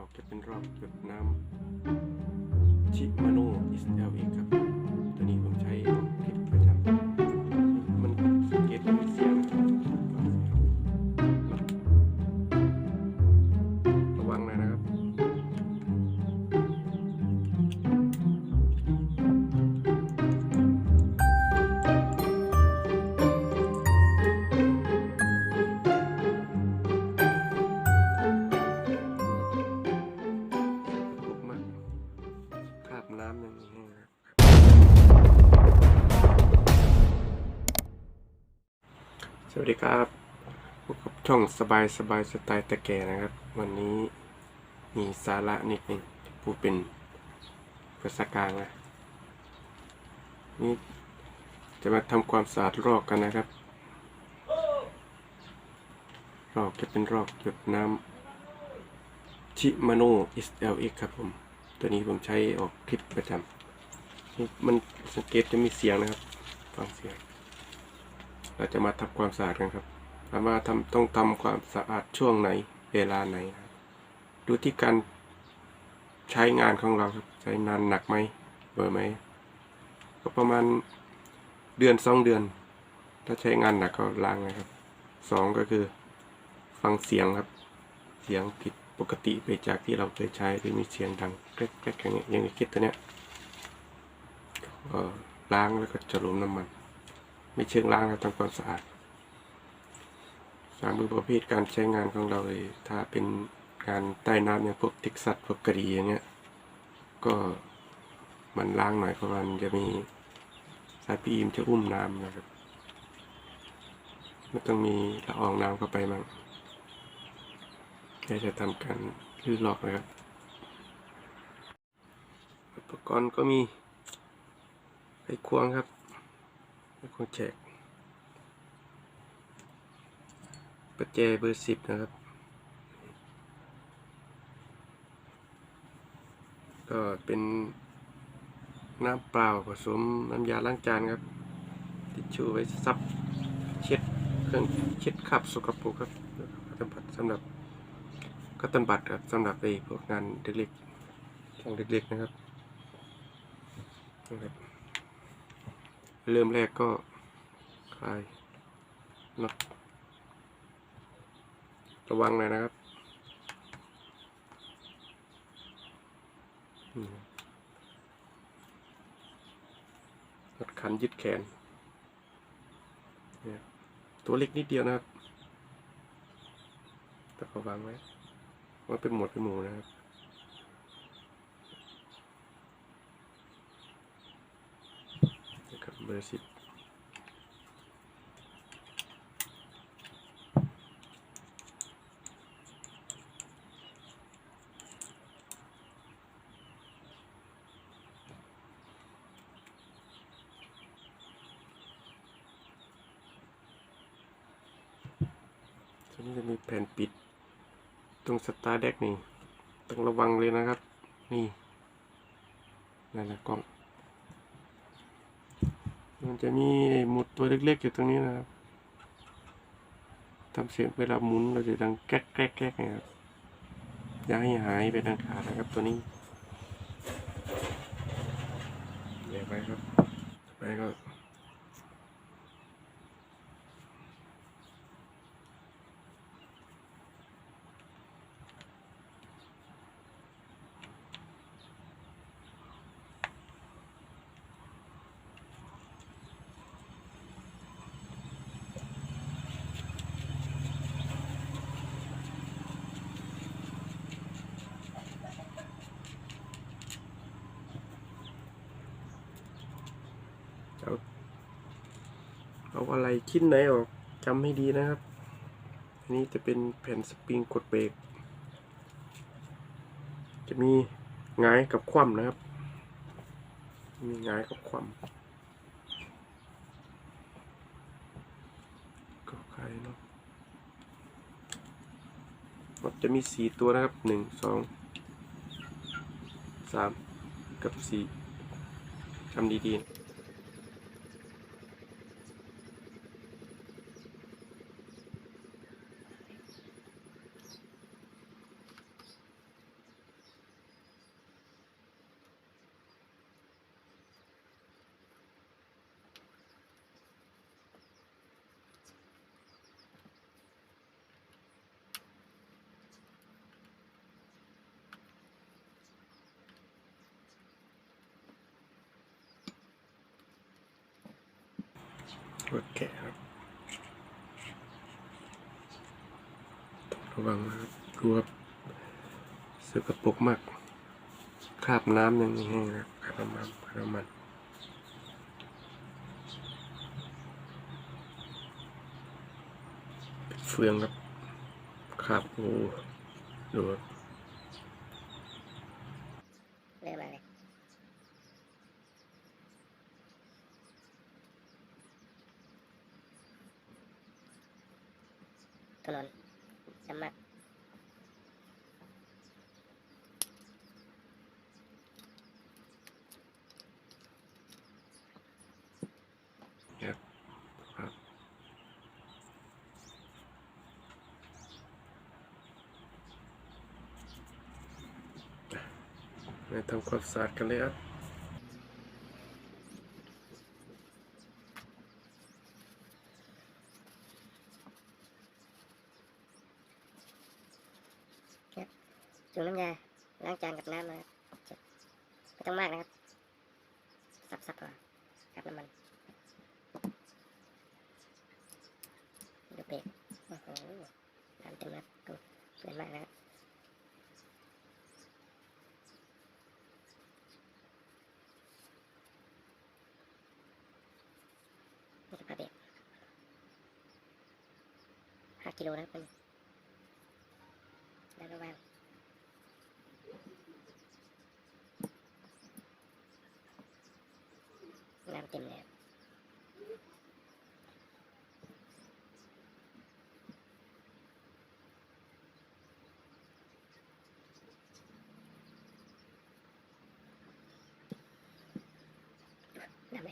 อกจะเป็นรอบหยดน้ำชิมาโนอิสเอลเอครับ ตัวนี้ผมใช้ สวัสดีครับพบกับช่องสบายสบายสไตล์ตะแกนะครับ วันนี้มีสาระนิดนึงผู้เป็นภาษากลางนะนี่จะมาทำความสะอาดรอกกันนะครับ รอกจะเป็นรอกหยดน้ำชิมาโน SLX ครับผม ตัวนี้ผมใช้ออกคลิปประจำนี่มันสังเกตจะมีเสียงนะครับ ฟังเสียง เราจะมาทำความสะอาดกันครับถามาทำต้องทำความสะอาดช่วงไหน เวลาไหนครับดูที่การใช้งานของเราครับใช้นานหนักไหมเบอร์ไหมก็ประมาณเดือนสองเดือน ถ้าใช้งานหนักก็ล้างนะครับสองก็คือฟังเสียงครับ เสียงผิดปกติไปจากที่เราเคยใช้ที่มีเสียงดังแกรกๆอย่างเงี้ยอย่างในคลิปตัวเนี้ยล้างแล้วก็จะลมน้ำมัน ไม่เชิงล้างนะทำความสะอาดสามมือประเภทการใช้งานของเราเลยถ้าเป็นงานใต้น้ำเนี่ยพวกทิกซัตว์พวกกระดีอย่างเงี้ยก็มันล้างหน่อยเพราะมันจะมีสายพีอิมจะอุ้มน้ำนะครับมันต้องมีละอองน้ำเข้าไปมั่งเราจะทำการลื่นลอกนะครับอุปกรณ์ก็มีไขควงครับ ไขควงแฉกประแจเบอร์สิบนะครับ ก็เป็นน้ำเปล่าผสมน้ำยาล้างจานครับทิชชู่ไว้ซับเช็ดเครื่องเช็ดคราบสกปรกครับสำหรับก็ต้นบัตรครับสำหรับไอ้พวกงานเล็กๆช่างเล็กๆนะครับนะครับ เริ่มแรกก็คลายน็อตระวังหน่อยนะครับ น็อตขันยึดแขน ตัวเล็กนิดเดียวนะครับ แต่ก็วางไว้ว่าเป็นหมวดเป็นหมู่นะครับนะครับเบ อร์สิบตัวนี้จะมีแผ่นปิด ตรงสตาร์เด็กนี่ ต้องระวังเลยนะครับ นี่นั่นแหละกล้อง มันจะมีหมุดตัวเล็กๆอยู่ตรงนี้นะครับทำเสียงเวลาหมุนเราจะดังแก๊กแก๊กแก๊กนะครับอย่าให้หายไปดังขาดนะครับตัวนี้เดี๋ยวไปครับไปก็ เอาเอาอะไรชิ้นไหนออกจำให้ดีนะครับ อันนี้จะเป็นแผ่นสปริงกดเบรก จะมีหงายกับคว่ำนะครับ มีหงายกับคว่ำก็ใครเนาะมันจะมีสี่ตัวนะครับหนึ่งสองสามกับสี่จำดีๆ น ตัวแกะครับต้องระวังนะครับดูครับสกปรกมากคราบน้ำยังแห้งนะคราบน้ำคราบมันเฟืองครับครับโอ้ดูครับ เริ่มมาเลย ถนนสมัครทำความสะอาดกันเลยครับ จุ่มน้ำยาล้างจานกับน้ำนะครับไม่ต้องมากนะครับ สับสับก่อนกับน้ำมันดูเบรกโอ้โหน้ำเต็มแล้วดูสวยมากนะครับนี่คือผ้าเบรก ห้ากิโลนะครับมันแล้วระวัง น้ำเต็มเลยครับน้ำไหม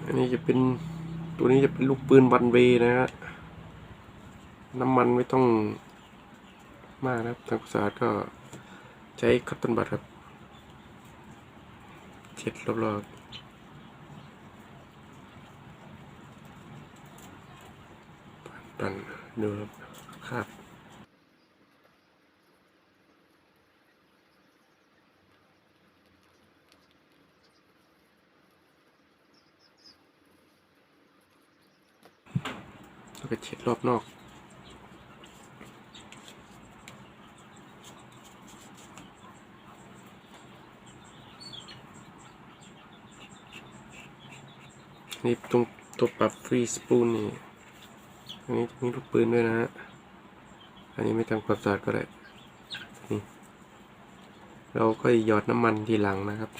อั นนี้จะเป็นตัวนี้จะเป็นลูกปืนวันเวนะฮะน้ำมันไม่ต้องมากนะครับทางภาษาสก็ใช้คัตตันบัตครับเช็ดรอบๆปั่นดูครับ คราบแล้วก็เช็ดรอบนอกนี่ตรงตัวปรับฟรีสปูนนี่ อันนี้มีลูกปืนด้วยนะฮะ อันนี้ไม่ทำความสะอาดก็ได้ นี่ เราก็หยอดน้ำมันทีหลังนะครับ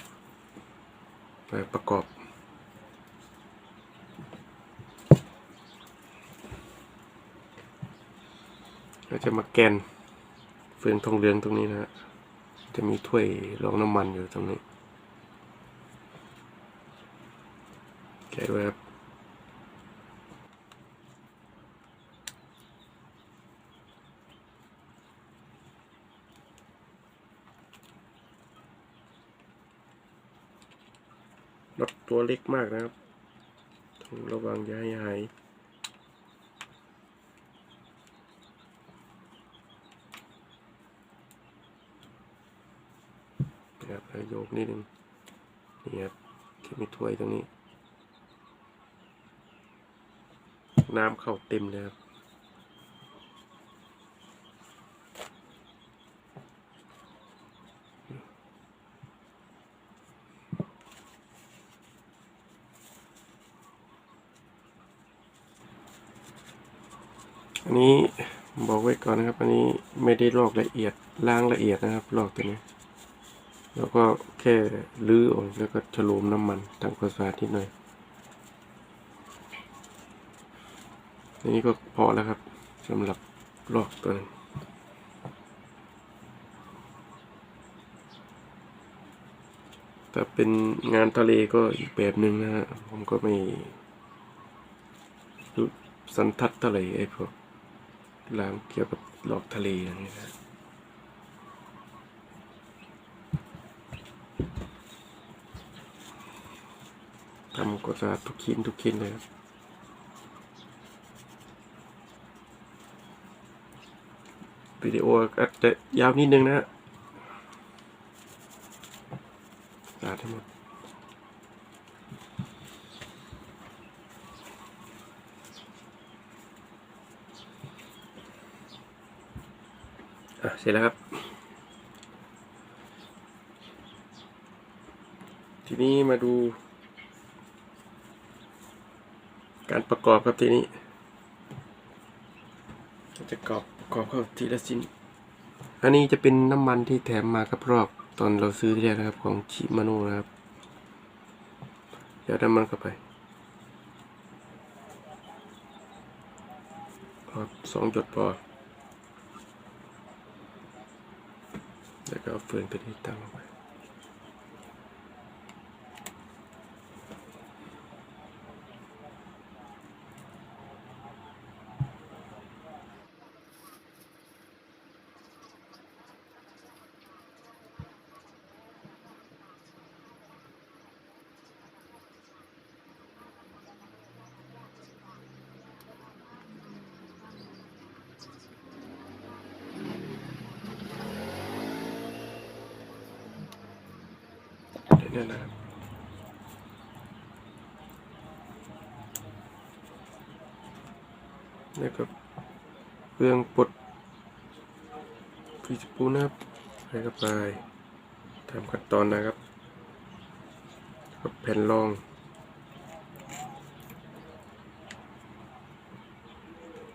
ไปประกอบ เราจะมาแกนเฟืองทองเหลืองตรงนี้นะฮะจะมีถ้วยรองน้ำมันอยู่ตรงนี้แกะด้วยครับรถตัวเล็กมากนะครับต้องระวังอย่าให้หาย นะครับแล้วโยกนิดนึงนี่ครับที่ มีถ้วยตรงนี้ น้ำเข้าเต็มเลยครับอันนี้บอกไว้ก่อนนะครับ อันนี้ไม่ได้ลอกละเอียดล้างละเอียดนะครับลอกตัวนี้ แล้วก็แค่ลื้อออกแล้วก็ฉโลมน้ำมันทำความสะอาดนิดหน่อยอันนี้ก็พอแล้วครับสำหรับลอกตัวนึงถ้าเป็นงานทะเลก็อีกแบบหนึ่งนะฮะผมก็ไม่รู้สันทัดเท่าไหร่ไอ้พวกล้างเกี่ยวกับหลอกทะเลอย่างนี้นะ ทำก็สะอาดทุกชิ้นทุกชิ้นเลยครับวิดีโออาจจะยาวนิดนึงนะฮะสะอาดทั้งหมดเสร็จแล้วครับ ทีนี้มาดู การ ประกอบครับทีนี้เราจะกรอบประกอบเข้าทีละชิ้น อันนี้จะเป็นน้ำมันที่แถมมากับรอบตอนเราซื้อที่แรกนะครับของชิมาโน่นะครับ เดี๋ยวน้ำมันเข้าไปครับสองหยดพอแล้วก็เอาเฟืองตัวนี้ตั้งลงไป เดี๋ยนี้นะครับแล้วก็เฟืองปลดฟีสปูนะครับให้เข้าไปตามขั้นตอนนะครับกับแผ่นรอง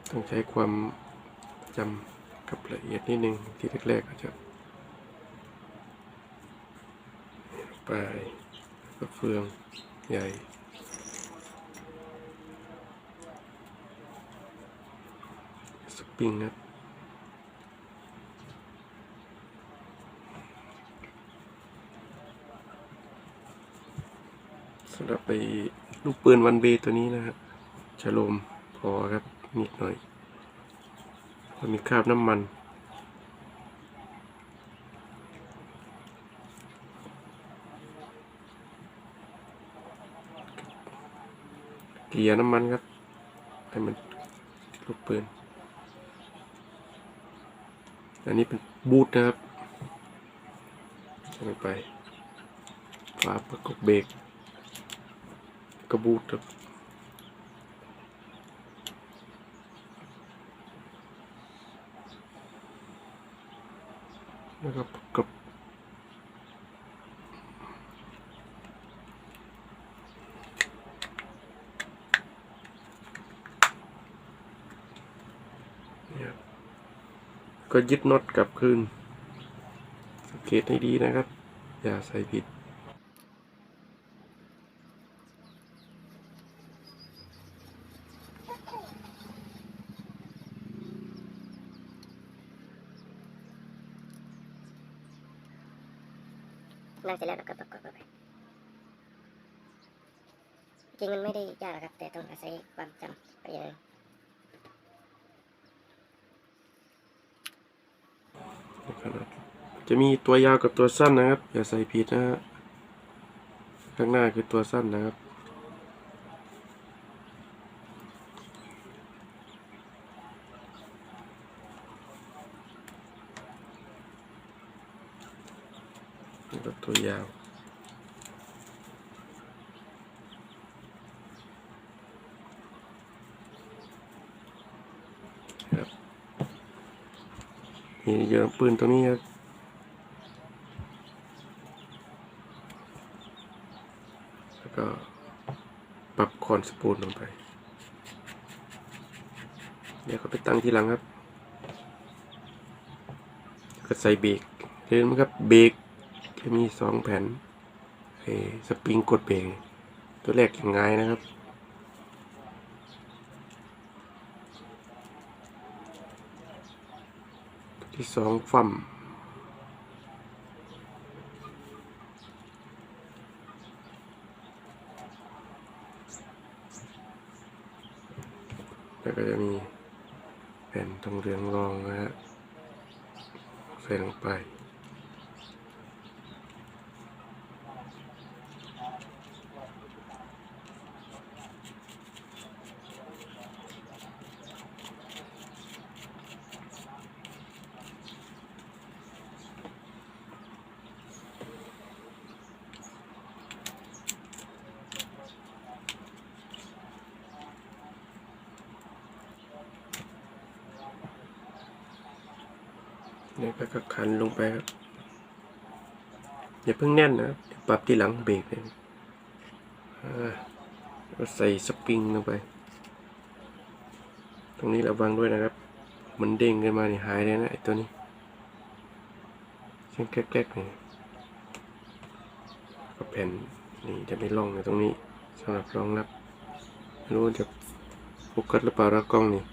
ต้องใช้ความจำกับละเอียดนิดนึงที่แรกๆอาจจะ ไปกระเฟืองใหญ่ สปริงครับสำหรับไปลูกปืนวันเบตัวนี้นะครับฉลมพอครับนิดหน่อยมีคราบน้ำมัน เกลี่ยน้ำมันครับ ให้มันลูกปืน อันนี้เป็นบูทนะครับลงไปฝาประกบเบรกกระบูทครับแล้วก็ประกบ เนี่ย ก็ยึดน็อตกลับคืนสังเกตให้ดีนะครับ อย่าใส่ผิด นั่งเสร็จแล้วเราก็ประกอบเข้าไปจริงมันไม่ได้ยากหรอกครับ แต่ต้องอาศัยความจำไปอย่างนึง นะครับ จะมีตัวยาวกับตัวสั้นนะครับ อย่าใส่ผิดนะฮะข้างหน้าคือตัวสั้นนะครับ แล้วตัวยาวครับมีเยอะปืนตรงนี้ครับ แล้วก็ ปรับคอนสปูลลงไป เดี๋ยวเขาไปตั้งทีหลังครับ ก็ใส่เบรกเห็นไหมครับเบรกจะมีสองแผ่นไอ้สปริงกดเบรกตัวแรกอย่างไงนะครับที่สองฟั่มแล้วก็จะมีแผ่น ผ่นทองเหลืองรองนะฮะ ใส่ลงไป เนี่ยก็ก็ขันลงไปครับ อย่า เพิ่งแน่นนะปรับที่หลังเบรกเลยอ่าแล้วใส่สปริงลงไป ตรงนี้ระวังด้วยนะครับ มันเด้งขึ้นมานี่หายเลยนะไอ้ตัวนี้เช่นแก๊กๆนี่ก็แผ่นนี่จะไม่ล่องในตรงนี้สำหรับรองรับไม่รู้ว่าจะโฟกัสหรือเปล่าแล้วกล้องนี่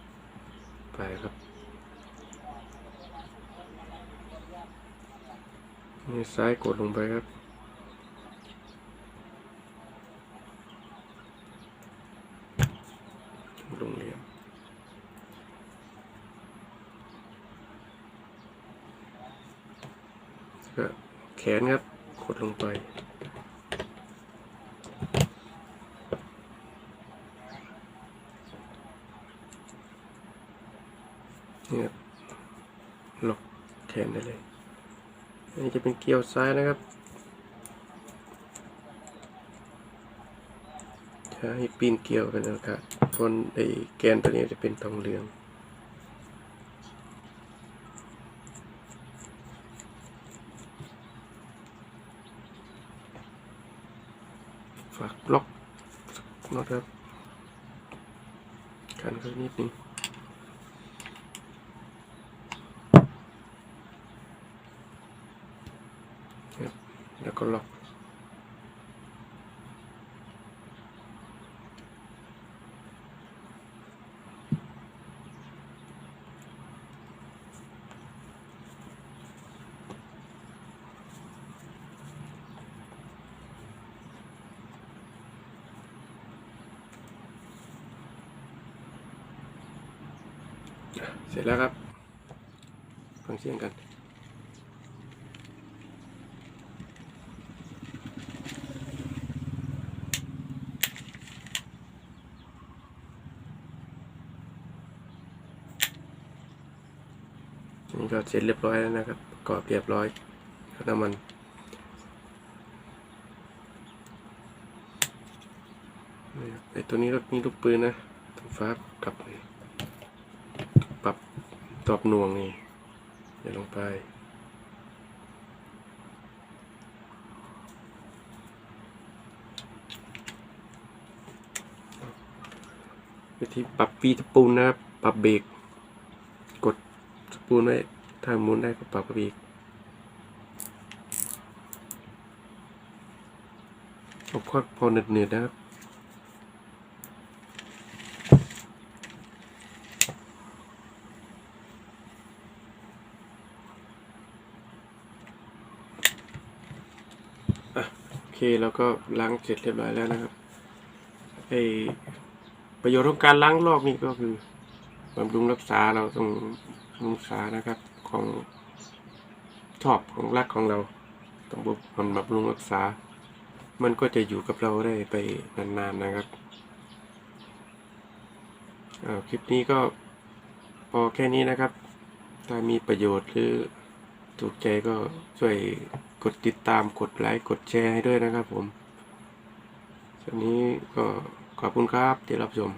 ไปครับ นี่ซ้ายกดลงไปครับ ลงเหลี่ยมก็แขนครับ กดลงไป นี่ครับล็อกแขนได้เลย อันนี้จะ เกลียวซ้ายนะครับจะให้ปีนเกลียวกันนะครับเพราะไอ้แกนตัวนี้จะเป็นทองเหลืองฝากล็อกน็อตครับกันสักนิดนึง ครับ แล้วก็ล็อ ก็เสร็จเรียบร้อยแล้วนะครับประกอบเรียบร้อยน้ำมัน ไอตัวนี้ก็มีลูกปืนนะต้องฟ้ากับนี่ปรับตอบหน่วงนี่เดี๋ยวลงไปวิธีปรับฟีตะปูนนะครับ ปรับเบรกกดสปูนไว้ ถ้าหมุนได้ก็ปรับกับอีกผมก็พอเหนืดๆนะครับอะโอเคแล้วก็ล้างเสร็จเรียบร้อยแล้วนะครับไอประโยชน์ของการล้างลอกนี่ก็คือบำรุงรักษาเราต้องรักษานะครับ ของชอบของรักของเรา ต้องบำมันบำรุงรักษา มันก็จะอยู่กับเราได้ไปนานๆนะครับอ่าคลิปนี้ก็พอแค่นี้นะครับ ถ้ามีประโยชน์หรือถูกใจก็ช่วยกดติดตามกดไลค์กดแชร์ให้ด้วยนะครับผมส่วนนี้ก็ขอบคุณครับที่รับชม